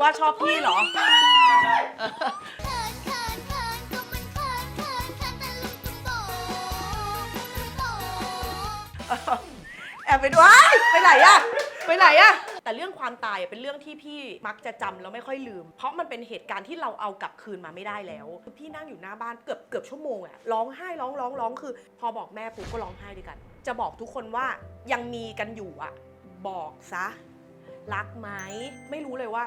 ว่าชอบพี่เหรอเขินเขินเขินก็มันเขินเขินเขินแต่ลูกตุ้มโตตุ้มโตแอบไปดูอ้ายไปไหนอะไปไหนอะแต่เรื่องความตายอะเป็นเรื่องที่พี่มักจะจำแล้วไม่ค่อยลืม เพราะมันเป็นเหตุการณ์ที่เราเอากลับคืนมาไม่ได้แล้วคือพี่นั่งอยู่หน้าบ้านเกือบเกือบชั่วโมงอะร้องไห้ร้องร้องร้องคือ พอบอกแม่ปุ๊บก็ร้องไห้ด้วยกัน จะบอกทุกคนว่ายังมีกันอยู่อะบอกซะ รักไหมไม่รู้เลยว่า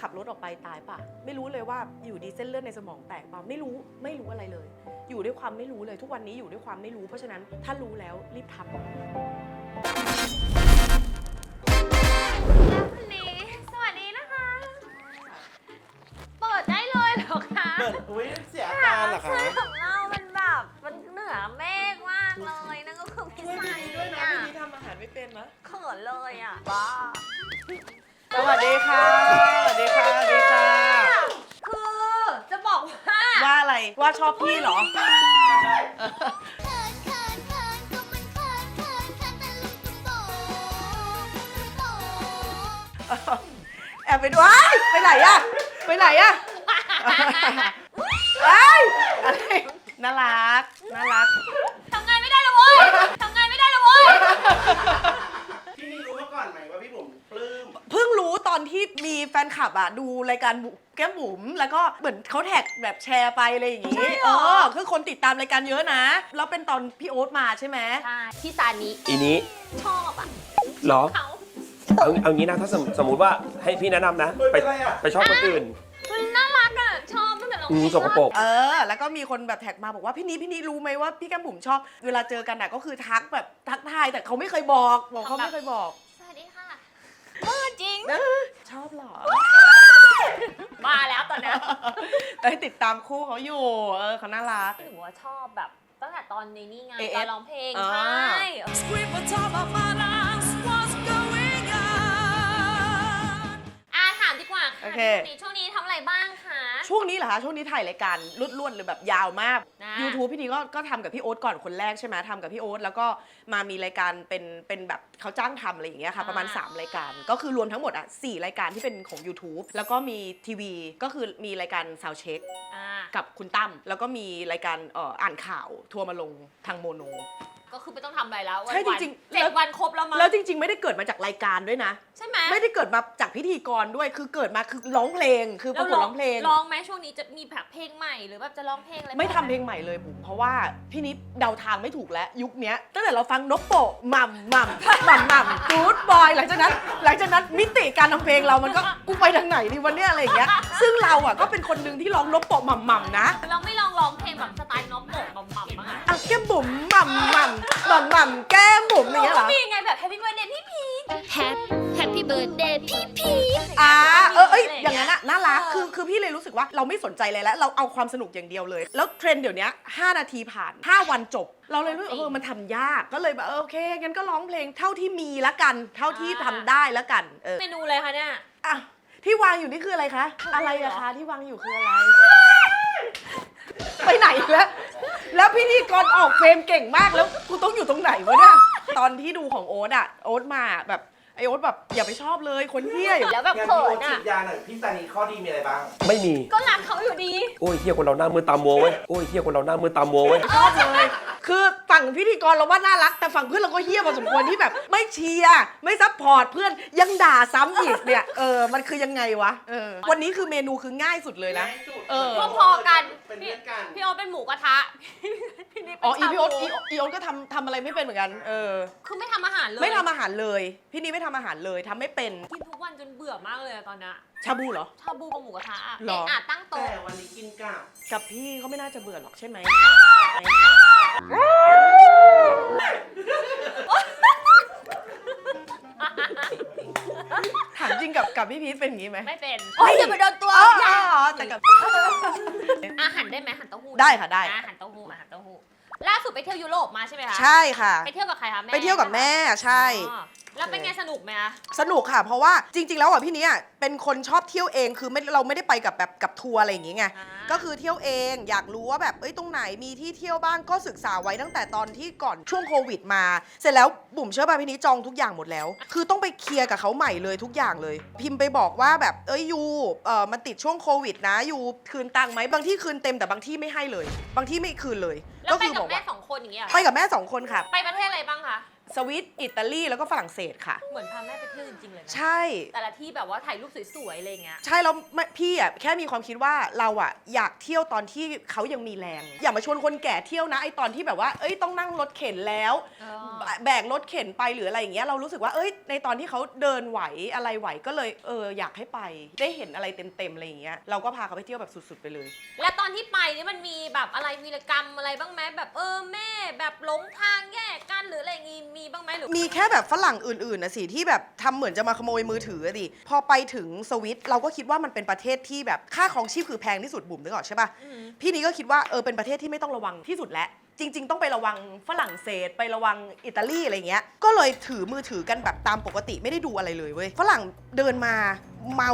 ขับรถออกไปตายป่ะไม่รู้เลยว่าอยู่ดีเส้นเลือดในสมองแตกป่ะไม่รู้ไม่รู้อะไรเลย อยู่ด้วยความไม่รู้เลยทุกวันนี้อยู่ด้วยความไม่รู้เพราะฉะนั้นถ้ารู้แล้วรีบทำแล้วคนนี้สวัสดีนะคะ เปิดได้เลยเหรอคะเปิดอุ้ยเสียอาการเหรอคะเสื้อของเรามันแบบมันเหนือเมฆมากเลยนั่นก็คือพี่ซันนี่อะทำอาหารไม่เป็นนะ เขินเลยอะบ้า สวัสดีค่ะสวัสดีค่ะ สวัสดีค่ะ คือจะบอกว่า ว่า อะไรว่าชอบพี่เหรอ แอบไปดูอ้ายไปไหนอะไปไหนอะเอ้ยอะไรน่ารัก น่ารัก ทำงานไม่ได้ละเว้ยทำงานไม่ได้ละเว้ย พี่นี่รู้มาก่อนไหมว่าพี่ผมปลื้ม เพิ่งรู้ตอน ที่มีแฟนคลับอะดูรายการบุแก้มบุ๋มแล้วก็เหมือนเขาแท็กแบบแชร์ไปอะไรอย่างงี้เออคือคนติดตามรายการเยอะนะ แล้วเป็นตอนพี่โอ๊ตมาใช่ไหมใช่พี่ซานิอีนี้ชอบอะเหรอเขาเอาเอางี้นะถ้าสมสมมติว่าให้พี่แนะนำนะเฮ้ยไปเป็นไรอะ ไปชอบคนอื่นมันน่ารักอะชอบตั้งแต่เราอืมสกปรก เออ แล้วก็มีคนแบบแท็กมาบอกว่าพี่นี้พี่นี้รู้ไหมว่าพี่แก้มบุ๋มชอบ เวลาเจอกันอะก็คือทักแบบทักทายแต่เขาไม่เคยบอกบอกเขาไม่เคยบอกสวัสดีค่ะ เออจริง ชอบเหรอมาแล้วตอนเนี้ยได้ติดตามคู่เขาอยู่ เออเขาน่ารัก หนูว่าชอบแบบตั้งแต่ตอนในนี่ไง AF ตอนร้องเพลง อ่า ใช่เอออ่า โอค่ะเค ช่วงนี้ช่วงนี้ทำอะไรบ้างคะ ช่วงนี้เหรอคะ ช่วงนี้ถ่ายรายการรุดรวดเลยแบบยาวมาก นะ YouTube พี่นี้ก็ก็ทำกับพี่โอ๊ตก่อนคนแรกใช่ไหมทำกับพี่โอ๊ตแล้วก็มามีรายการเป็นเป็นแบบเขาจ้างทำอะไรอย่างเงี้ยค่ะ ประมาณ 3 รายการ ก็คือรวมทั้งหมดอะสรายการที่เป็นของ YouTube แล้วก็มีทีวีก็คือมีรายการ Sound Check อ่ากับคุณตั้มแล้วก็มีรายการเอ่ออ่านข่าวทัวร์มาลงทางโมโน ก็คือไม่ต้องทำอะไรแล้วใช่วันๆจริงๆเจ็ดแล้ว วันครบแล้วมั้งแล้วจริง ๆ ไม่ได้เกิดมาจากรายการด้วยนะ ใช่ไหมไม่ได้เกิดมาจากพิธีกรด้วย คือเกิดมาคือร้องเพลง คือประกวดร้องเพลง ร้องไหมช่วงนี้จะมีแบบเพลงใหม่หรือแบบจะร้องเพลงอะไรไม่ทำเพลงใหม่เลยบุ๋มเพราะว่าพี่นิดเดาทางไม่ถูกแล้วยุคเนี้ยตั้งแต่เราฟังนกโปะหม่ำหม่ำหม่ำหม่ำกูดบอยหลังจากนั้น หลังจากนั้นมิติการทำเพลงเรามันก็กูไปทางไหนดีวันเนี้ยอะไรอย่างเงี้ยซึ่งเราอะก็เป็นคนหนึ่งที่ร้องนกโปะหม่ำหม่ำนะ เราไม่ลองร้องเพลงแบบสไตล์น้องโปะบำๆ บ้างอะอะแก้มบุ๋มหม่ำหม่ำหม่ำหม่ำแก้มบุ๋มอย่างเงี้ยเหรอ มีไงแบบ Happy Birthday พี่พีช แฮปปี้เบิร์ดเดย์พี่พีช อ่าเออเอ้ยะไรอย่างนั้นเงี้อะน่ารักเออ คือคือพี่เลยรู้สึกว่าเราไม่สนใจเลยแล้ว เราเอาความสนุกอย่างเดียวเลย แล้วเทรนด์เดี๋ยวนี้5นาทีผ่าน 5 วันจบ เราเลยรู้สึกเออมันทำยากก็เลยแบบเออโอเคงั้นก็ร้องเพลงเท่าที่มีละกัน เท่าที่ทำได้ละกันเออเมนูเลยคะเนี่ย อะที่วางอยู่นี่คืออะไรคะอะไรอะคะที่วางอยู่คืออะไร ไปไหนแล้ว แล้วพิธีกรออกเฟรมเก่งมากแล้วกูต้องอยู่ตรงไหนวะเนี่ยตอนที่ดูของโอ๊ตอะโอ๊ตมาแบบ ไอโอ๊ตแบบอย่าไปชอบเลยคนเที่ยอยู่แล้วแบบงั้นเขิพี่โอ๊นตฉีอะดยาหน่อยพี่ซานีข้อดีมีอะไรบ้าง ไม่มี ก็รักเขาอยู่ดี โอ้ยเฮียคนเราหน้ามือตามัวเว้ย โอ้ยเฮียคนเราหน้ามือตามัวเว้ย ชอบเลย คือฝั่งพิธีกรเราว่าน่ารัก แต่ฝั่งเพื่อนเราก็เฮี้ยพอสมควรที่แบบ ไม่เชียร์ไม่ซัพพอร์ตเพื่อนยังด่าซ้ำอีกเนี่ยเออมันคือยังไงวะเออวันนี้คือเมนูคือง่ายสุดเลยนะ เออก็พอกัน เป็นเพื่อนกัน พี่โอตเป็นหมูกระทะ พี่นิดเป็นอ๋ออีพีโอ๊ตชาอีบูอีโอ๊ตก็ทำทำอะไรไม่เป็นเหมือนกัน เออ คือไม่ทำอาหารเลย ไม่ทำอาหารเลย พี่นี่ไม่ทำอาหารเลยทำไม่เป็น กินทุกวันจนเบื่อมากเลยอะตอนเนี้ยชาบูเหรอ ชาบูกับหมูกระทะอะหรอ เอะอะตั้งแต่โต๊ะวันนี้กินกับกับพี่เขาไม่น่าจะเบื่อหรอกใช่ไหม ถามจริงกับกับพี่พีทเป็นอย่างนี้ไหมไม่เป็นโอ้ยอย่าไปโดนตัวอ๋ออย่าอ๋อแต่กับ อาหารได้ไหมอาหารเต้าหู้ได้ค่ะได้ อาหารเต้าหู้อาหารเต้าหู้ล่าสุดไปเที่ยวยุโรปมาใช่ไหมคะใช่ค่ะ ไปเที่ยวกับใครคะแม่ไปเที่ยวกับแม่ใช่ อ๋อ แล้วเป็นไงสนุกไหมคะสนุกค่ะ เพราะว่าจริง ๆ แล้วอะพี่เนี้ยเป็นคนชอบเที่ยวเองคือไม่เราไม่ได้ไปกับแบบกับทัวร์อะไรอย่างเงี้ยไงอ่า ก็คือเที่ยวเองอยากรู้ว่าแบบเอ้ยตรงไหนมีที่เที่ยวบ้างก็ศึกษาไว้ตั้งแต่ตอนที่ก่อนช่วงโควิดมา เสร็จแล้วบุ๋มเชื่อป่ะพี่นี้จองทุกอย่างหมดแล้ว คือต้องไปเคลียร์กับเขาใหม่เลยทุกอย่างเลย พิมพ์ไปบอกว่าแบบเอ้ยยูเออมันติดช่วงโควิด นะยูคืนตังค์ไหมบางที่คืนเต็มแต่บางที่ไม่ให้เลย บางที่ไม่คืนเลยแล้วก็ไปคือกับบอกแม่ว่าสองคนอย่างเงี้ยเหรอไปกับแม่สองคนค่ะ ไปประเทศอะไรบ้างคะ สวิตอิตาลีแล้วก็ฝรั่งเศสค่ะ เหมือนพาแม่ไปเที่ยวจริงๆเลยนะใช่ แต่ละที่แบบว่าถ่ายรูปสวยๆอะไรอย่างเงี้ย ใช่แล้วไม่พี่อะแค่มีความคิดว่าเราอะอยากเที่ยวตอนที่เขายังมีแรง อย่ามาชวนคนแก่เที่ยวนะไอตอนที่แบบว่าเอ้ยต้องนั่งรถเข็นแล้ว อ๋อแบแบกรถเข็นไปหรืออะไรอย่างเงี้ยเรารู้สึกว่าเอ้ยในตอนที่เขาเดินไหวอะไรไหวก็เลยเอออยากให้ไป ได้เห็นอะไรเต็มๆอะไรอย่างเงี้ยเราก็พาเขาไปเที่ยวแบบสุดๆไปเลย และตอนที่ไปนี่มันมีแบบอะไรวีรกรรมอะไรบ้างไหมแบบเออแม่แบบหลงทางแยกกันหรืออะไรอย่างงี้มีบ้างไหมหรือมีแค่แบบฝรั่งอื่นๆนะสิที่แบบทำเหมือนจะมาขโมยมือถืออะดิพอไปถึงสวิตเราก็คิดว่ามันเป็นประเทศที่แบบค่าของชีพคือแพงที่สุดบุ๋มนึกออกใช่ปะอืมพี่นี้ก็คิดว่าเออเป็นประเทศที่ไม่ต้องระวังที่สุดแล้ว จริง ๆ ต้องไประวังฝรั่งเศส ไประวังอิตาลีอะไรเงี้ย ก็เลยถือมือถือกันแบบตามปกติไม่ได้ดูอะไรเลยเว้ยฝรั่งเดินมาเมา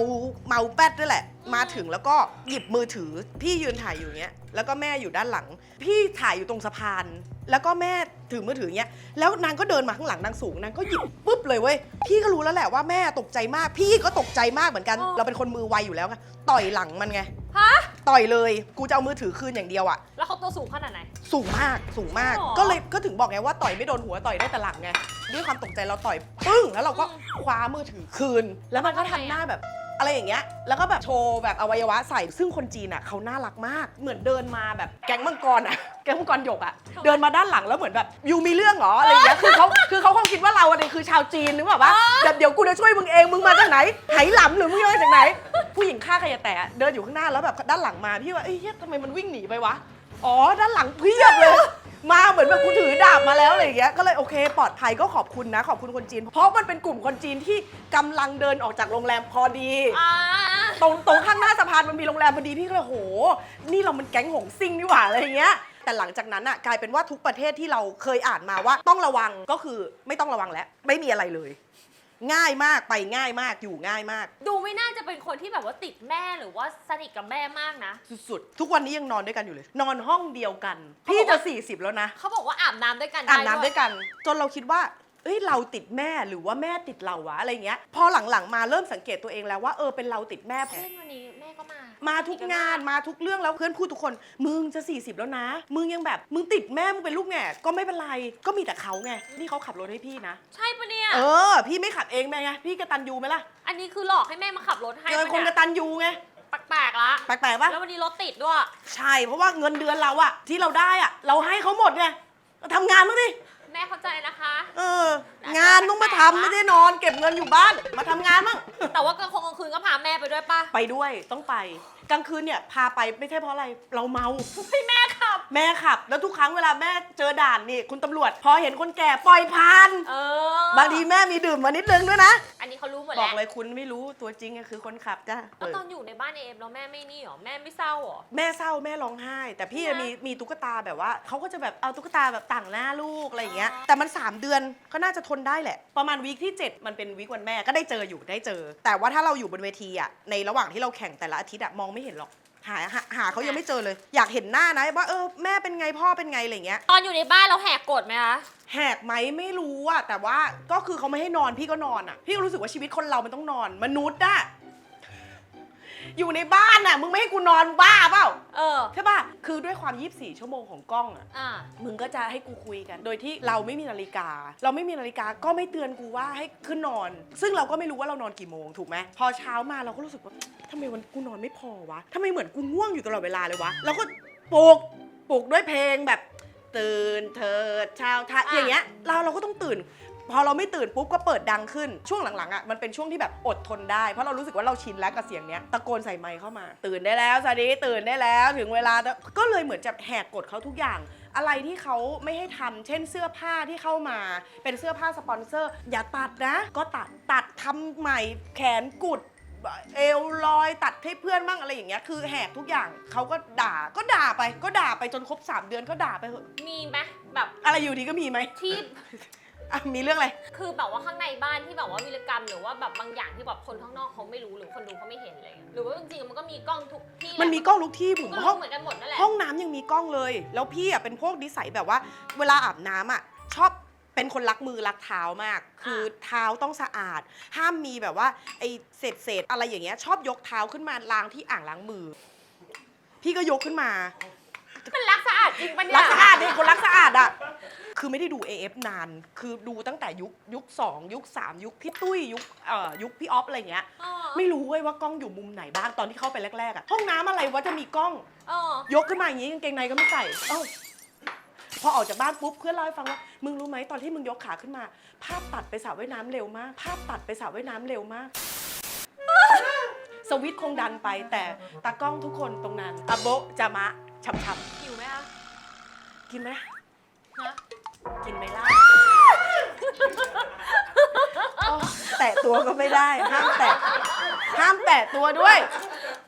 เมาแป๊ดด้วยแหละ มาถึงแล้วก็หยิบมือถือ พี่ยืนถ่ายอยู่เงี้ยแล้วก็แม่อยู่ด้านหลัง พี่ถ่ายอยู่ตรงสะพาน แล้วก็แม่ ถือมือถือเงี้ยแล้วนางก็เดินมาข้างหลังนางสูงนางก็หยิบปุ๊บเลยเว้ยพี่ก็รู้แล้วแหละว่าแม่ตกใจมาก พี่ก็ตกใจมากเหมือนกัน อ๋อ เราเป็นคนมือไวอยู่แล้วไงต่อยหลังมันไง ฮะ ต่อยเลยกูจะเอามือถือคืนอย่างเดียวอะแล้วเขาตัวสูงขนาดไหน สูงมากสูงมาก หรอก็เลยก็ถึงบอกไงว่าต่อยไม่โดนหัวต่อยได้แต่หลังไงด้วยความตกใจเราต่อยปึ้งแล้วเราก็อืมคว้ามือถือคืน แล้วมันก็ทำไมทำหน้าอะแบบ อะไรอย่างเงี้ย แล้วก็แบบโชว์แบบอวัยวะใส่ ซึ่งคนจีนอะเขาน่ารักมาก เหมือนเดินมาแบบแก๊งมังกรอะแก๊งมังกรหยกอะเดินมาด้านหลังแล้วเหมือนแบบยูมีเรื่องเหรออะไรอย่างเงี้ย คือเขาคือเขาคงคิดว่าเราอะเนี่ยคือชาวจีนนึกแบบว่าแบบเดี๋ยวกูจะช่วยมึงเอง มึงมาจากไหน ไหหลำหรือมึงมาจากไหน ผู้หญิงฆ่าใครจะแตะ เดินอยู่ข้างหน้าแล้วแบบด้านหลังมาพี่ว่าเอ้ยเหี้ยทำไมมันวิ่งหนีไปวะ อ๋อ ด้านหลังเพียบเลย มาเหมือนแบบกูถือดาบมาแล้วอะไรอย่างเงี้ยก็เลยโอเค ปลอดภัยก็ขอบคุณนะ ขอบคุณคนจีน เพราะมันเป็นกลุ่มคนจีนที่กำลังเดินออกจากโรงแรมพอดี อ่าตรงตรงข้างหน้าสะพานมันมีโรงแรมพอดีพี่ก็เลยโห นี่เรามันแก๊งหงซิ่งนี่หว่าอะไรอย่างเงี้ย แต่หลังจากนั้นอะกลายเป็นว่าทุกประเทศที่เราเคยอ่านมาว่าต้องระวังก็คือไม่ต้องระวังแล้วไม่มีอะไรเลย ง่ายมากไปง่ายมากอยู่ง่ายมาก ดูไม่น่าจะเป็นคนที่แบบว่าติดแม่หรือว่าสนิทกับแม่มากนะ สุดๆ ทุกวันนี้ยังนอนด้วยกันอยู่เลย นอนห้องเดียวกัน พี่จะ 40 แล้วนะเขาบอกว่าอาบน้ำด้วยกันอาบได้น้ำด้วยกัน จนเราคิดว่าเอ้ยเราติดแม่หรือว่าแม่ติดเราวะอะไรเงี้ย พอหลังๆมาเริ่มสังเกตตัวเองแล้วว่าเออเป็นเราติดแม่ เช่นวันนี้แม่ก็มามาทุกงานมาทุกเรื่องแล้วเพื่อนพูดทุกคน มึงจะ 40 แล้วนะ มึงยังแบบมึงติดแม่มึงเป็นลูกแง่ก็ไม่เป็นไรก็มีแต่เขาไงนี่เขาขับรถให้พี่นะ ใช่ปะเนี่ย เออ พี่ไม่ขับเองแม่ไงพี่กระตันยูไหมล่ะอันนี้คือหลอกให้แม่มาขับรถให้เจอปะคนเนี่ยกระตันยูไงแปลกๆละแปลกๆปะแล้ววันนี้รถติดด้วย ใช่เพราะว่าเงินเดือนเราอะที่เราได้อะเราให้เขาหมดไงเราทำงานบ้างดิ แม่เข้าใจนะคะ เออ งานต้องมาทำไม่ได้นอนเก็บเงินอยู่บ้าน มาทำงานบ้าง แต่ว่ากลางคงกลางคืนก็พาแม่ไปด้วยปะไปด้วยต้องไป กลางคืนเนี่ยพาไปไม่ใช่เพราะอะไรเราเมาให้แม่ขับ แม่ขับ แล้วทุกครั้งเวลาแม่เจอด่านนี่คุณตำรวจ พอเห็นคนแก่ปล่อยผ่าน เออบางทีแม่มีดื่มมานิดนึงด้วยนะ อันนี้เขารู้หมดบแล้อวกเลยคุณไม่รู้ตัวจริงอะคือคนขับจ้ะแล้วตอนอยู่ในบ้านเอฟแล้วแม่ไม่นี่หรอ แม่ไม่เศร้าหรอ แม่เศร้าแม่ร้องไห้ แต่พี่ใช่ไหมมีมีตุ๊กตาแบบว่าเขาก็จะแบบเอาตุ๊กตาแบบต่างหน้าลูกอะไรอย่างเงี้ยแต่มัน 3 เดือนก็น่าจะทนได้แหละ ประมาณวีคที่ 7 มันเป็นวีควันแม่ก็ได้เจออยู่ได้เจอ แต่ว่าถ้าเราอยู่บนเวทีอะในระหว่างที่เราแข่งแต่ละอาทิตย์อะมองไม่เห็นหรอก หาหาหาเขายังไม่เจอเลย อยากเห็นหน้านะว่าเออแม่เป็นไงพ่อเป็นไงอะไรอย่างเงี้ย ตอนอยู่ในบ้านเราแหกกฎไหมคะแหกไหมไม่รู้อะแต่ว่าก็คือเขาไม่ให้นอนพี่ก็นอนอะพี่ก็รู้สึกว่าชีวิตคนเรามันต้องนอน มนุษย์อะ อยู่ในบ้านอะมึงไม่ให้กูนอนบ้าเปล่า เออ ใช่ป่ะ คือด้วยความ 24 ชั่วโมงของกล้องอะอ่า มึงก็จะให้กูคุยกัน โดยที่เราไม่มีนาฬิกา เราไม่มีนาฬิกาก็ไม่เตือนกูว่าให้ขึ้นนอน ซึ่งเราก็ไม่รู้ว่าเรานอนกี่โมงถูกไหม พอเช้ามาเราก็รู้สึกว่าทำไมวันกูนอนไม่พอวะทำไมเหมือนกูง่วงอยู่ตลอดเวลาเลยวะ เราก็ปลุกปลุกด้วยเพลงแบบ ตื่นเถิดชาวไทยอะ อย่างเงี้ย เราเราก็ต้องตื่น พอเราไม่ตื่นปุ๊บก็เปิดดังขึ้นช่วงหลังๆอะมันเป็นช่วงที่แบบอดทนได้เพราะเรารู้สึกว่าเราชินแล้วกับเสียงเนี้ยตะโกนใส่ไมค์เข้ามา ตื่นได้แล้วสวัสดีตื่นได้แล้วถึงเวลาแล้วก็เลยเหมือนจะแหกกฎเขาทุกอย่างอะไรที่เขาไม่ให้ทำเช่นเสื้อผ้าที่เข้ามา เป็นเสื้อผ้าสปอนเซอร์ อย่าตัดนะ ก็ตัดตัดทำใหม่แขนกุด เอวลอยตัดให้เพื่อนบ้างอะไรอย่างเงี้ยคือแหกทุกอย่างเขาก็ด่าก็ด่าไปก็ด่าไปจนครบ 3 เดือนก็ด่าไปเถอะมีไหมแบบอะไรอยู่ดีก็มีไหมที่ อะมีเรื่องอะไร คือแบบว่าข้างในบ้านที่แบบว่าวีรกรรมหรือว่าแบบบางอย่างที่แบบคนข้างนอกเขาไม่รู้หรือคนดูเขาไม่เห็นอะไรอย่างเงี้ยหรือว่าจริงๆมันก็มีกล้องทุกที่แหละมันมีกล้องทุกที่ผมก็ห้องรู้เหมือนกันหมดนั่นแหละ ห้องน้ำยังมีกล้องเลย แล้วพี่อะเป็นพวกนิสัยแบบว่า เวลาอาบน้ำอะชอบเป็นคนรักมือรักเท้ามาก คือเท้าต้องสะอาด ห้ามมีแบบว่าไอ้เศษเศษๆอะไรอย่างเงี้ยชอบยกเท้าขึ้นมาล้างที่อ่างล้างมือ พี่ก็ยกขึ้นมา มันรักสะอาดจริงปะเนี่ยรักสะอาดเนี่ยคนรักสะอาดอะ คือไม่ได้ดู AF นาน คือดูตั้งแต่ยุคยุคสองยุคสามยุคพี่ตุ้ยยุคเอ่อยุคพี่ออฟอะไรเงี้ย เออไม่รู้เว้ยว่ากล้องอยู่มุมไหนบ้างตอนที่เข้าไปแรกๆอะห้องน้ำอะไรวะจะมีกล้อง เออยกขึ้นมาอย่างนี้กางเกงในก็ไม่ใส่เอ้าพอออกจากบ้านปุ๊บเพื่อนเล่าให้ฟังว่า มึงรู้ไหมตอนที่มึงยกขาขึ้นมา ภาพตัดไปสระว่ายน้ำเร็วมาก ภาพตัดไปสระว่ายน้ำเร็วมาก สวิตช์คงดันไปแต่ตากล้องทุกคนตรงนั้นอะโบะจามะ ช่ำหิวไหมคะๆกินไหมฮะกินไหมล่ะอ๋อแตะตัวก็ไม่ได้ ห้ามแตะห้ามแตะตัวด้วย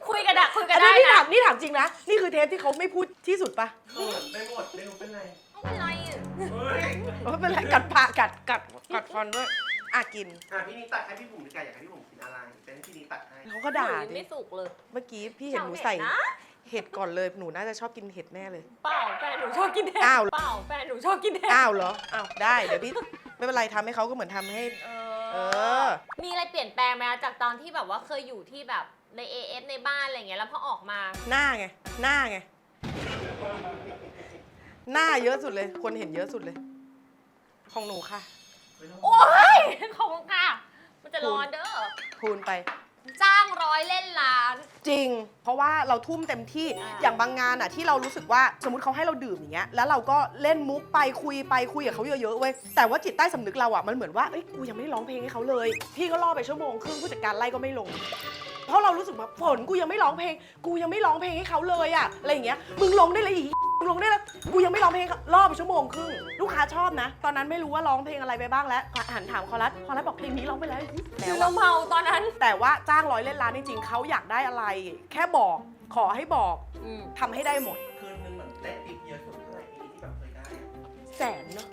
คุยกันอะคุยกัอันนได้นี้นี่นะถามนี่ถามจริงนะนี่คือเทปที่เขาไม่พูดที่สุดปะเขินไปหมดไม่รู้เป็นไรไม่เป็นไรอะเฮ้ยไม่เป็นไรกัดปากกัดกัดกัดฟันด้วยอะกินอะพี่นี่ตักให้พี่บุ๋มดีกว่าอยากให้พี่บุ๋มกินอะไรเป็นให้พี่นี่ตักให้เขาก็ด่าหนูดิไม่สุกเลยเมื่อกี้พี่เห็นหนูชาวใส่นะ เห็ดก่อนเลยหนูน่าจะชอบกินเห็ดแน่เลย เปล่าแฟนหนูชอบกินเห็ดอ้าว เปล่าแฟนหนูชอบกินเห็ดอ้าวเหรออ้าวได้เดี๋ยวพี่ไม่เป็นไรทำให้เขาก็เหมือนทำให้ เอเออ อ มีอะไรเปลี่ยนแปลงไหมคะจากตอนที่แบบว่าเคยอยู่ที่แบบใน AF ในบ้านอะไรอย่างเงี้ยแล้วพอออกมา หน้าไงหน้าไงหน้าเยอะสุดเลย คนเห็นเยอะสุดเลย ของหนูค่ะ โอ๊ยขอบคุณค่ะ มันจะร้อนเด้อคูณไป จ้างร้อยเล่นล้าน จริง เพราะว่าเราทุ่มเต็มที่อ่า อย่างบางงานอะที่เรารู้สึกว่าสมมติเขาให้เราดื่มอย่างเงี้ยแล้วเราก็เล่นมุกไปคุยไปคุยกับเขาเยอะๆเว้ยแต่ว่าจิตใต้สำนึกเราอะมันเหมือนว่าเอ้ยกูยังไม่ได้ร้องเพลงให้เขาเลย พี่ก็ล่อไปชั่วโมงครึ่งผู้จัดการไล่ก็ไม่ลง เพราะเรารู้สึกว่าฝนกูยังไม่ร้องเพลง กูยังไม่ร้องเพลงให้เขาเลยอะอะไรอย่างเงี้ยมึงลงได้เลยอีมึง ลงได้แล้วกูยังไม่ร้องเพลงล่อไปชั่วโมงครึ่งลูกค้าชอบนะ ตอนนั้นไม่รู้ว่าร้องเพลงอะไรไปบ้างแล้วหันถามคอรัสคอรัสบอกเพลงนี้ร้องไปแล้วคืแล้วอเราเมาตอนนั้น แต่ว่าจ้างร้อยเล่นล้านจริงๆเขาอยากได้อะไร แค่บอกขอให้บอกอืมทำให้ได้หมด คืนนึงเหมือนได้ติปเยอะสุดเท่าไหร่พี่นี่ที่แบบเคยได้อะแสนเนาะ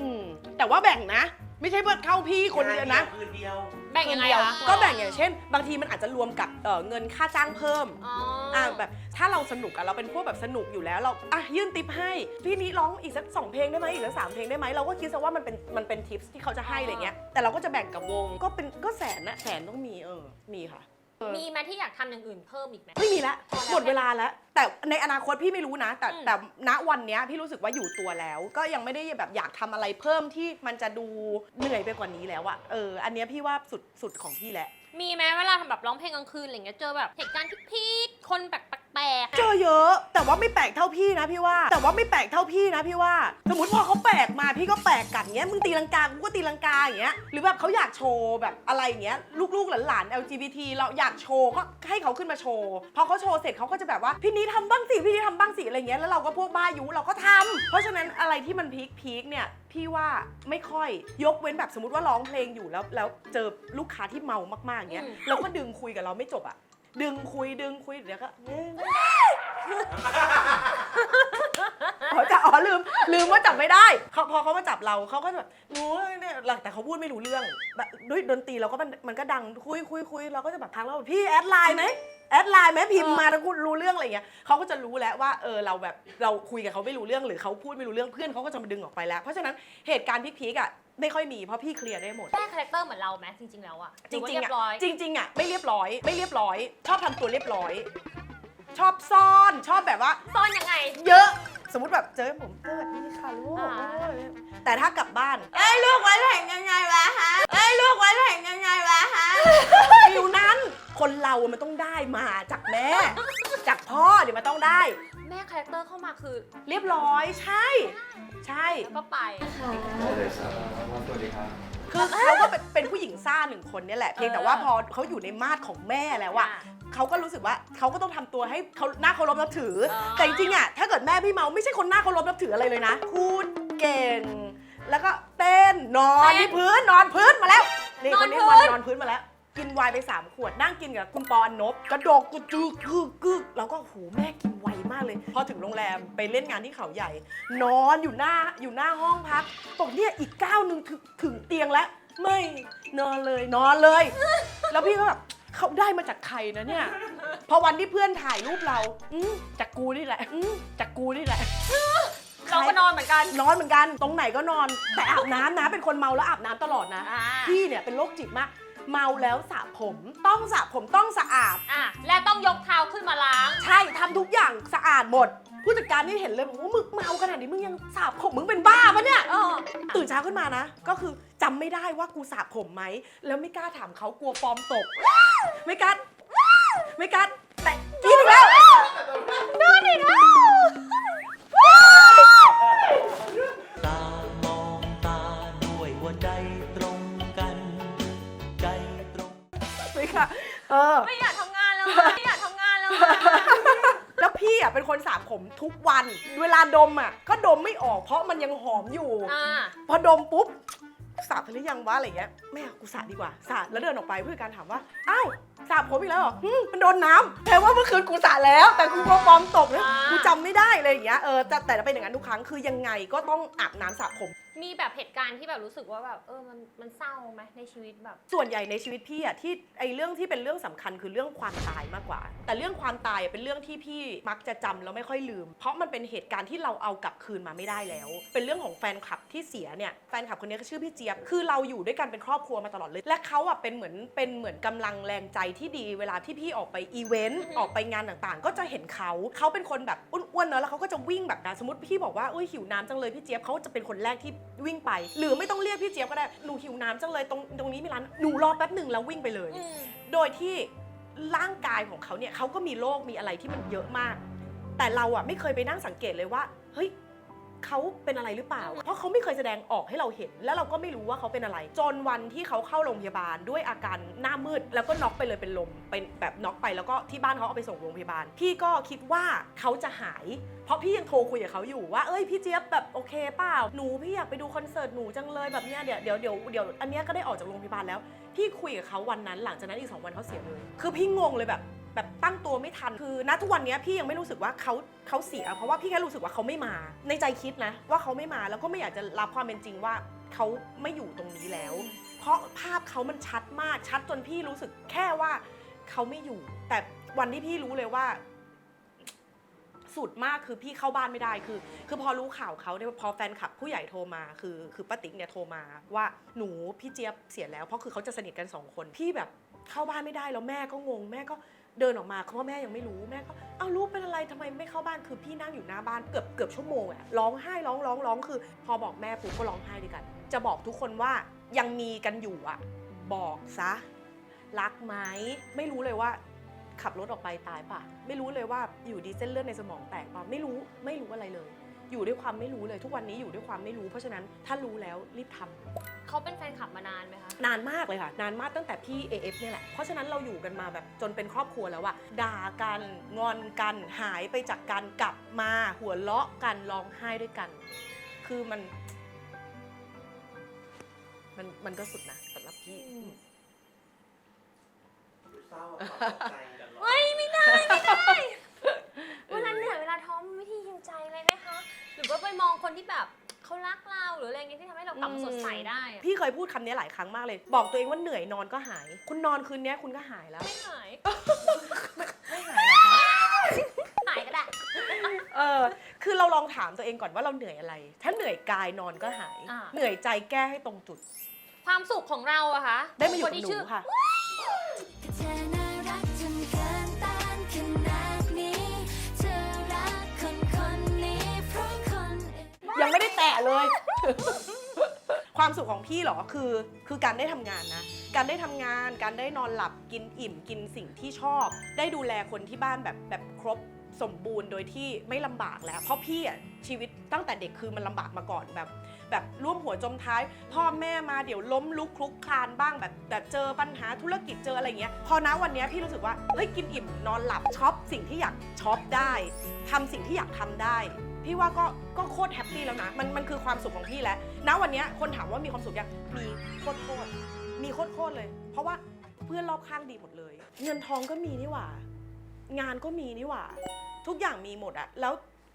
อืมแต่ว่าแบ่งนะ ไม่ใช่เพื่อเข้าพี่คนเดียวนะ คืนเดียวแบ่งยังไงคืนเดีวคะก็แบ่งอย่างเช่น บางทีมันอาจจะรวมกับเอ่อเงินค่าจ้างเพิ่ม อ๋อออ่าแบบถ้าเราสนุกอะเราเป็นพวกแบบสนุกอยู่แล้วเราอะยื่นติปให้ พี่นี้ร้องอีกสักสองเพลงได้ไหมอีกสักสามเพลงได้ไหมเราก็คิดซะว่ามันเป็นมันเป็นทิปที่เขาจะให้อะไรเงี้ยแต่เราก็จะแบ่งกับวงก็เป็นก็แสนนะแสนต้องมีเออมีค่ะ มีไหมที่อยากทำอย่างอื่นเพิ่มอีกไหม ไม่มีแล้วพอแล้วหมดเวลาแล้ว แต่ในอนาคตพี่ไม่รู้นะ แต่อืม แต่ณวันเนี้ยพี่รู้สึกว่าอยู่ตัวแล้ว ก็ยังไม่ได้แบบอยากทำอะไรเพิ่มที่มันจะดูเหนื่อยไปกว่านี้แล้วอะเอออันเนี้ยพี่ว่าสุดสุดของพี่แหละ มีไหมเวลาทำแบบร้องเพลงกลางคืนอะไรเงี้ยเจอแบบเหตุการณ์ที่พีคคนแปลก ๆเจอะอเยอะแต่ว่าไม่แปลกเท่าพี่นะพี่ว่า แต่ว่าไม่แปลกเท่าพี่นะพี่ว่า สมมติพอเขาแปลกมาพี่ก็แปลกกลันเงี้ยมึงตีลังกากูก็ตีลังกาอย่างเงี้ยหรือแบบเขาอยากโชว์แบบอะไรอย่างเงี้ยลูกๆหลานๆ LGBT เราอยากโชว์ก็ให้เขาขึ้นมาโชว์พอเขาโชว์เสร็จเขาก็จะแบบว่าพี่นี้ทำบ้างสิพี่นี้ทำบ้างสิอะไรเงี้ยแล้วเราก็พวกบ้ายุเราก็ทำเพราะฉะนั้นอะไรที่มันพีคพีคเนี่ยพี่ว่าไม่ค่อยยกเว้นแบบสมมติว่าร้องเพลงอยู่แล้วแล้วเจอลูกค้าที่เมามากๆอย่างเงี้ยเราก็ดึงคุยกับเราไม่จบอะ ดึงคุยดึงคุยเดี๋ยวก็อ๋อจะอ๋อลืม ลืมว่าจับไม่ได้เขาพอเขามาจับเราเขาก็แบบหนูเนี่ยแต่เขาพูดไม่รู้เรื่องแบบด้วยดนตรีเราก็มันมันก็ดังคุยคุยคุยเราก็จะแบบทางเราแบบพี่แอดไลน์ไหมแอดไลน์ไหมพิมพ์มาแล้วกูรู้เรื่องอะไรเงี้ยเขาก็จะรู้แล้วว่าเออเราแบบเราคุยกับเขาไม่รู้เรื่องหรือเขาพูดไม่รู้เรื่องเพื่อนเขาก็จะมาดึงออกไปแล้ว เพราะฉะนั้นเหตุการณ์พีคๆอะ ไม่ค่อยมีเพราะพี่เคลียร์ได้หมด แม่คาแรคเตอร์เหมือนเราไหมจริง ๆ แล้วอะจริงหๆอว่าเรียอะบร้อยจริง ๆอะไม่เรียบร้อย ไม่เรียบร้อย ชอบทำตัวเรียบร้อย ชอบซ่อนชอบแบบว่า ซ่อนยังไง เยอะ สมมติแบบเจอผมสวัสดีค่ะลูกอ่าโอ้ยแต่ถ้ากลับบ้านเอ้ยลูกวันแห่งยังไงวะฮะเอ้ยลูกวันแห่งยังไงวะฮะฟิวนั้น คนเรามันต้องได้มาจากแม่ จากพ่อเดี๋ยวมันต้องได้ แม่คาแรคเตอร์เข้ามาคือเรียบร้อยใช่ ใช่ แล้วก็ไปได้เลยครับสวัสดีครับ คือเขาก็เป็นเป็นผู้หญิงซ่าหนึ่งคนเนี่ยแหละเพียงแต่ว่าพอเขาอยู่ในมาดของแม่แล้วอะเขาก็รู้สึกว่าเขาก็ต้องทำตัวให้เขาหน้าเคารพนับถืออ๋อแต่จริงๆอะถ้าเกิดแม่พี่เมาไม่ใช่คนหน้าเคารพนับถืออะไรเลยนะพูดเก่ง แล้วก็เต้นนอนที่พื้นนอนพื้นมาแล้วนี่คนนี้วันนอนพื้นมาแล้ว กินไวน์ไปสามขวด นั่งกินกับคุณปออันนบกระดกกุจือกึกกึกแล้วก็หูแม่กินไวมากเลย พอถึงโรงแรมไปเล่นงานที่เขาใหญ่ นอนอยู่หน้าอยู่หน้าห้องพักบอกเนี่ยอีกก้าวหนึ่งถึงถึงเตียงแล้ว ไม่นอนเลยนอนเลย แล้วพี่ก็แบบเขาได้มาจากใครนะเนี่ย พอวันที่เพื่อนถ่ายรูปเราอืมจากกูนี่แหละอืมจากกูนี่แหละ เราก็นอนเหมือนกันนอนเหมือนกัน ตรงไหนก็นอน แต่อาบน้ำนะ เป็นคนเมาแล้วอาบน้ำตลอดนะ อ่า พี่เนี่ยเป็นโรคจิตมาก เมาแล้วสระผมต้องสระผมต้องสะอาด อะและต้องยกเท้าขึ้นมาล้าง ใช่ทำทุกอย่างสะอาดหมด ผู้จัดการนี่เห็นเลยบอกว่ามึงเมาขนาดนี้มึงยังสระผมมึงเป็นบ้าปะเนี่ย เออ ตื่นเช้าขึ้นมานะ ก็คือจำไม่ได้ว่ากูสระผมไหม แล้วไม่กล้าถามเขากลัวฟอร์มตก ไม่กล้าไม่กล้าแต่กินอีกแล้วนอนอีกแล้ว ตา เออ ไม่อยากทำงานแล้วอะไม่อยากทำงานแล้วอะแล้วพี่อะเป็นคนสระผมทุกวัน เวลาดมอะ ก็ดมไม่ออกเพราะมันยังหอมอยู่ อ่าพอดมปุ๊บสระไปหรือยังวะอะไรเงี้ยแม่กูสระดีกว่าสระแล้วเดินออกไปผู้จัดการถามว่าอ้าวสระผมอีกแล้วเหรอหึมันโดนน้ำแปลว่าเมื่อคืนกูสระแล้ว แต่กูกลัวฟอร์มตกเนี่ยอ่ากูกูจำไม่ได้อะไรอย่างเงี้ยเออแต่แต่เป็นอย่างนั้นทุกครั้งคือยังไงก็ต้องอาบน้ำสระผม มีแบบเหตุการณ์ที่แบบรู้สึกว่าแบบเออมันมันเศร้าไหมในชีวิตแบบ ส่วนใหญ่ในชีวิตพี่อะที่ไอเรื่องที่เป็นเรื่องสำคัญคือเรื่องความตายมากกว่า แต่เรื่องความตายอะเป็นเรื่องที่พี่มักจะจำแล้วไม่ค่อยลืม เพราะมันเป็นเหตุการณ์ที่เราเอากลับคืนมาไม่ได้แล้ว เป็นเรื่องของแฟนคลับที่เสียเนี่ยแฟนคลับคนนี้ก็ชื่อพี่เจี๊ยบคือเราอยู่ด้วยกันเป็นครอบครัวมาตลอดเลย และเขาอะเป็นเหมือนเป็นเหมือนกำลังแรงใจที่ดี เวลาที่พี่ออกไปอีเวนต์อือฮึออกไปงานต่างๆ ก็จะเห็นเขาเขาเป็นคนแบบอ้วนๆเนอะแล้วเขาก็จะวิ่งแบบนั้นสมมติพี่บอกว่าอุ้ยหิวน้ำจังเลยพี่เจี๊ยบเขาจะเป็นคนแรกที่วิ่งไป หรือไม่ต้องเรียกพี่เจี๊ยบก็ได้หนูหิวน้ำจังเลยตรงตรงนี้มีร้านหนูรอแป๊บหนึ่งแล้ววิ่งไปเลย อืม โดยที่ร่างกายของเขาเนี่ยเขาก็มีโรคมีอะไรที่มันเยอะมาก แต่เราอะไม่เคยไปนั่งสังเกตเลยว่า เฮ้ย เขาเป็นอะไรหรือเปล่า เพราะเขาไม่เคยแสดงออกให้เราเห็น แล้วเราก็ไม่รู้ว่าเขาเป็นอะไร จนวันที่เขาเข้าโรงพยาบาลด้วยอาการหน้ามืด แล้วก็น็อกไปเลยเป็นลมเป็นแบบน็อกไปแล้วก็ที่บ้านเขาเอาไปส่งโรงพยาบาล พี่ก็คิดว่าเขาจะหาย เพราะพี่ยังโทรคุยกับเขาอยู่ว่าเอ้ยพี่เจี๊ยบแบบโอเคเปล่าหนูพี่อยากไปดูคอนเสิร์ตหนูจังเลยแบบเนี้ยเดี๋ยวเดี๋ยวเดี๋ยวเดี๋ยวอันเนี้ยก็ได้ออกจากโรงพยาบาลแล้ว พี่คุยกับเขาวันนั้นหลังจากนั้นอีกสองวันเขาเสียเลย คือพี่งงเลยแบบ แบบตั้งตัวไม่ทัน คือณทุกวันนี้พี่ยังไม่รู้สึกว่าเขาเขาเสีย เพราะว่าพี่แค่รู้สึกว่าเขาไม่มา ในใจคิดนะ ว่าเขาไม่มาแล้วก็ไม่อยากจะรับความเป็นจริงว่าเขาไม่อยู่ตรงนี้แล้ว เพราะภาพเขามันชัดมากชัดจนพี่รู้สึกแค่ว่าเขาไม่อยู่ แต่วันที่พี่รู้เลยว่า สุดมากคือพี่เข้าบ้านไม่ได้คือ คือพอรู้ข่าวเขาเนี่ยพอแฟนคลับผู้ใหญ่โทรมาคือคือป้าติ๊กเนี่ยโทรมาว่าหนูพี่เจี๊ยบเสียแล้วเพราะคือเขาจะสนิทกันสองคนพี่แบบเข้าบ้านไม่ได้แล้วแม่ก็งงแม่ก็ เดินออกมาเขาว่าแม่ยังไม่รู้แม่ก็เอารู้เป็นอะไรทำไมไม่เข้าบ้านคือพี่นั่งอยู่หน้าบ้านเกือบเกือบชั่วโมงอะร้องไห้ร้องร้องร้องคือ พอบอกแม่ปุ๊บก็ร้องไห้ด้วยกัน จะบอกทุกคนว่ายังมีกันอยู่อะบอกซะรักไหมไม่รู้เลยว่า ขับรถออกไปตายป่ะ ไม่รู้เลยว่าอยู่ดีเส้นเลือดในสมองแตกป่ะไม่รู้ไม่รู้อะไรเลย อยู่ด้วยความไม่รู้เลย ทุกวันนี้อยู่ด้วยความไม่รู้ เพราะฉะนั้นถ้ารู้แล้วรีบทำเขาเป็นแฟนคลับมานานไหมคะ นานมากเลยค่ะ นานมากตั้งแต่พี่ AF เนี่ยแหละ เพราะฉะนั้นเราอยู่กันมาแบบจนเป็นครอบครัวแล้วอะด่ากันงอนกันหายไปจากกันกลับมาหัวเราะกันร้องไห้ด้วยกัน คือมัน มันมันก็สุดนะสำหรับพี่อืมเศร้าอะตกใจกันเหรอ ไม่ไม่ได้ไม่ได้เวลาเหนื่อยเวลาท้อมวิธีฮิวใจอะไรไหมคะห รือว่าไปมองคนที่แบบเขารักเราหรืออะไรเงี้ยที่ทำให้เรากลับมาสดใสได้อะพี่เคยพูดคำนี้หลายครั้งมากเลย บอกตัวเองว่าเหนื่อยนอนก็หาย คุณนอนคืนนี้คุณก็หายแล้ว ไม่หายไม่หายแล้วคะหายก็ได้ เออ คือเราลองถามตัวเองก่อนว่าเราเหนื่อยอะไร ถ้าเหนื่อยกายนอนก็หาย อ่า เหนื่อยใจแก้ให้ตรงจุด ความสุขของเราอะคะได้มาอยู่คกับนที่หนูชื่อค่ะเธอน่า เลย ความสุขของพี่เหรอคือคือการได้ทำงานนะ การได้ทำงาน การได้นอนหลับกินอิ่มกินสิ่งที่ชอบ ได้ดูแลคนที่บ้านแบบแบบครบสมบูรณ์โดยที่ไม่ลำบากแล้ว เพราะพี่อะชีวิตตั้งแต่เด็กคือมันลำบากมาก่อนแบบ แบบร่วมหัวจมท้าย พ่อแม่มาเดี๋ยวล้มลุกคลุกคลานบ้างแบบแบบเจอปัญหาธุรกิจเจออะไรเงี้ยพอนะวันเนี้ยพี่รู้สึกว่าเฮ้ยกินอิ่มนอนหลับช็อปสิ่งที่อยากช็อปได้ทำสิ่งที่อยากทำได้ พี่ว่าก็ก็โคตรแฮปปี้แล้วนะ มันมันคือความสุขของพี่แล้วณวันเนี้ยคนถามว่ามีความสุขยังมีโคตรโคตรมีโคตรโคตรเลย เพราะว่าเพื่อนรอบข้างดีหมดเลย เงินทองก็มีนี่หว่า งานก็มีนี่หว่า ทุกอย่างมีหมดอะแล้ว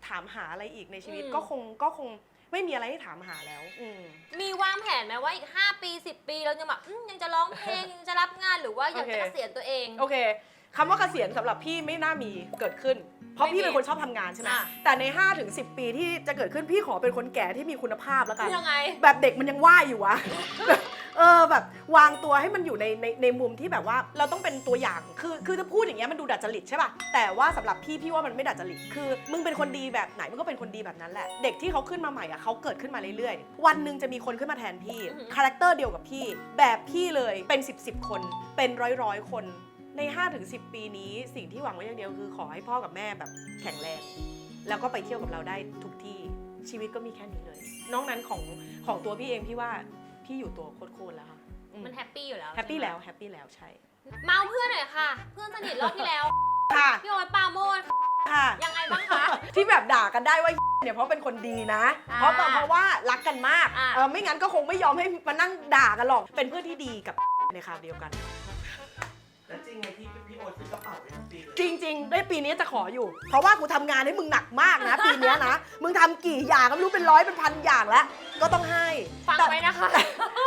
ถามหาอะไรอีกในชีวิตอืม ก็คงก็คงไม่มีอะไรให้ถามหาแล้ว อืม มีวางแผนไหมว่าอีก 5 ปี 10 ปีเราจะแบบอืมยังจะร้องเพลง ยังจะรับงานหรือว่าอยากจะโอเค เกษียณตัวเอง โอเค คำว่าเกษียณสำหรับพี่ไม่น่ามีเกิดขึ้น เพราะไม่มีพี่เป็นคนชอบทำงานใช่ไหมอะ แต่ใน5-10ถึง10 ปีที่จะเกิดขึ้นพี่ขอเป็นคนแก่ที่มีคุณภาพแล้วกัน ยังไง แบบเด็กมันยังว่ายอยู่วะ เออแบบวางตัวให้มันอยู่ในในในมุมที่แบบว่าเราต้องเป็นตัวอย่าง คือคือถ้าพูดอย่างเงี้ยมันดูดัดจริตใช่ป่ะ แต่ว่าสำหรับพี่พี่ว่ามันไม่ดัดจริต คือมึงเป็นคนดีแบบไหนมึงก็เป็นคนดีแบบนั้นแหละ เด็กที่เขาขึ้นมาใหม่อะเขาเกิดขึ้นมาเรื่อยๆ วันหนึ่งจะมีคนขึ้นมาแทนพี่ อือหือ คาแรคเตอร์เดียวกับพี่ แบบพี่เลยเป็น 10บสคน เป็นร้อยร้อยๆคน ใน 5-10 ปีนี้สิ่งที่หวังไว้อย่างเดียวคือขอให้พ่อกับแม่แบบแข็งแรง แล้วก็ไปเที่ยวกับเราได้ทุกที่ชีวิตก็มีแค่นี้เลย นอกนั้นของของตัวพี่เองพี่ว่าพี่อยู่ตัวโคตรๆแล้วค่ะอืมมันแฮปปี้อยู่แล้วแฮปปี้ใช่ไหมแล้วแฮปปี้แล้วใช่เมาเพื่อนหน่อยค่ะ เพื่อนสนิทรอบที่แล้ว ค่ะพี่โอ๊ตปราโมดค่ะ ยังไงบ้างคะ ที่แบบด่ากันได้ว่า เนี่ยเพราะเป็นคนดีนะ อ่าเพราะเพราะว่ารักกันมากอ่า เออไม่งั้นก็คงไม่ยอมให้มานั่งด่ากันหรอก เป็นเพื่อนที่ดีกับ ในคราวเดียวกัน ริงๆได้ปีนี้จะขออยู่ เพราะว่ากูทำงานให้มึงหนักมากนะ ปีเนี้ยนะ มึงทำกี่อย่างก็ไม่รู้เป็นร้อยเป็นพันอย่างแล้ว ก็ต้องให้ฟังแต่ ไว้นะคะ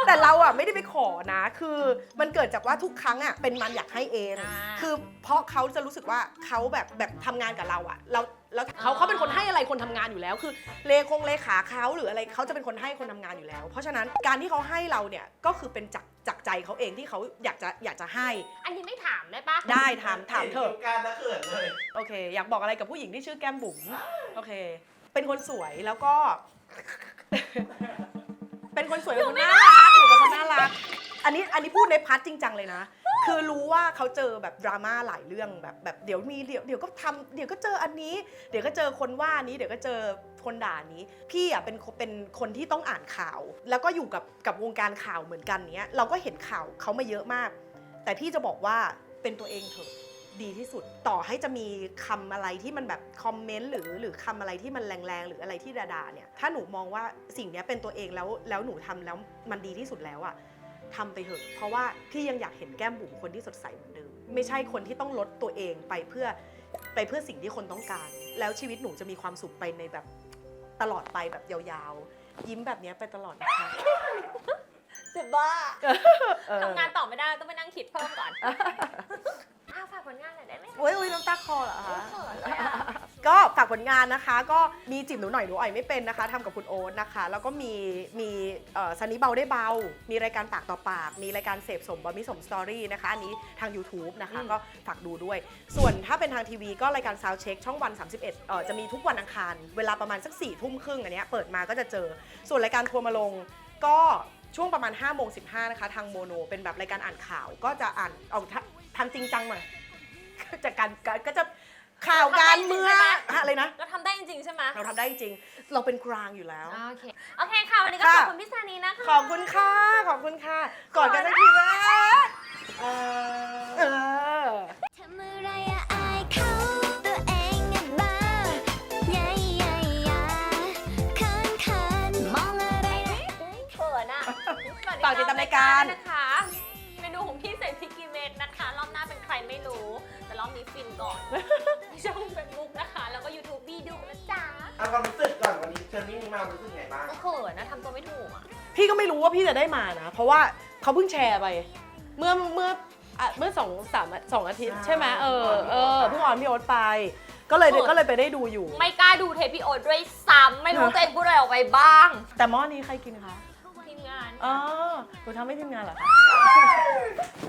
แต่เราอะไม่ได้ไปขอนะ คือมันเกิดจากว่าทุกครั้งอะเป็นมันอยากให้เอง อ่า คือเพราะเขาจะรู้สึกว่าเขาแบบแบบทำงานกับเราอะ เรา แล้วเขาอ๋อเขาเป็นคนให้อะไรคนทำงานอยู่แล้ว คือเลคงเลขาเขาหรืออะไรเขาจะเป็นคนให้คนทำงานอยู่แล้ว เพราะฉะนั้นการที่เขาให้เราเนี่ยก็คือเป็นจากจากใจเขาเองที่เขาอยากจะอยากจะให้อันนี้ไม่ถามได้ปะได้ถามถามเถอะห็นการละเขินเลย โอเค อยากบอกอะไรกับผู้หญิงที่ชื่อแก้มบุ๋มโอเค เป็นคนสวยแล้วก็ เป็นคนสวยเป็นคนน่ารักหนูเป็นคนน่ารัก อันนี้อันนี้พูดในพาร์ทจริงจังเลยนะ คือรู้ว่าเขาเจอแบบดราม่าหลายเรื่องแบบแบบเดี๋ยวมีเดี๋ยวเดี๋ยวก็ทำเดี๋ยวก็เจออันนี้ เดี๋ยวก็เจอคนว่านี้ เดี๋ยวก็เจอคนด่านี้ พี่อะเป็นคนเป็นคนที่ต้องอ่านข่าว แล้วก็อยู่กับกับวงการข่าวเหมือนกันเนี้ยเราก็เห็นข่าวเขามาเยอะมาก แต่พี่จะบอกว่าเป็นตัวเองเถอะดีที่สุดต่อให้จะมีคำอะไรที่มันแบบคอมเมนต์หรือหรือคำอะไรที่มันแรงๆ หรืออะไรที่ด่าๆเนี่ยถ้าหนูมองว่าสิ่งนี้เป็นตัวเองแล้วแล้วหนูทำแล้วมันดีที่สุดแล้วอะ ทำไปเถอะ เพราะว่าพี่ยังอยากเห็นแก้มบุ๋มคนที่สดใสเหมือนเดิม ไม่ใช่คนที่ต้องลดตัวเองไปเพื่อไปเพื่อสิ่งที่คนต้องการ แล้วชีวิตหนูจะมีความสุขไปในแบบตลอดไปแบบยาวๆ ยิ้มแบบเนี้ยไปตลอดนะคะจะบ้าเออทำงานต่อไม่ได้ต้องไปนั่งคิดเพิ่มก่อน ผลงานนะคะ ก็มีจิบหนูหน่อยหนูอ่อยไม่เป็นนะคะทำกับคุณโอ๊ตนะคะ แล้วก็มีมีซันนี่เบาได้เบา มีรายการปากต่อปาก มีรายการเสพสมบะมิสมสตอรี่นะคะ อันนี้ทาง YouTube นะคะอืมก็ฝากดูด้วย ส่วนถ้าเป็นทางทีวีก็รายการ Sound Check ช่องวัน 31เอ่อจะมีทุกวันอังคาร เวลาประมาณสัก4ี่ทุ่มครึ่งอันเนี้ยเปิดมาก็จะเจอ ส่วนรายการทัวร์มาลงก็ช่วงประมาณ5้าโมงสินะคะ ทางโมโน เป็นแบบรายการอ่านข่าว ก็จะอ่านเอาทาทางจริงจังหน่อยจากการก็จะ ข่าวการเมืองอะอะไรนะ เราทำได้จริงๆใช่ไหมเราทำได้จริง เราเป็นกลางอยู่แล้ว โอเค โอเคค่ะ วันนี้ก็ค่ะขอบคุณพี่ซานีนะคะ ขอบคุณค่ะ ขอบคุณค่ะ ก่อนกันสักทีนะเออเอ ราะว่าเขาเพิ่งแชร์ไป เมื่อเมื่ออะเมื่อสองสามสองอาทิตย์ใช่ไหมเออเออเพิ่งออนพี่โอ๊ตไป ก็เลยเออก็เลยไปได้ดูอยู่ ไม่กล้าดูเทปพี่โอ๊ตด้วยซ้ำไม่รู้ตัวเองพูดอะไรออกไปบ้างแต่หม้อนี้ใครกินคะทีมงาน อ๋อหนูทำให้ทีมงานเหรอคะ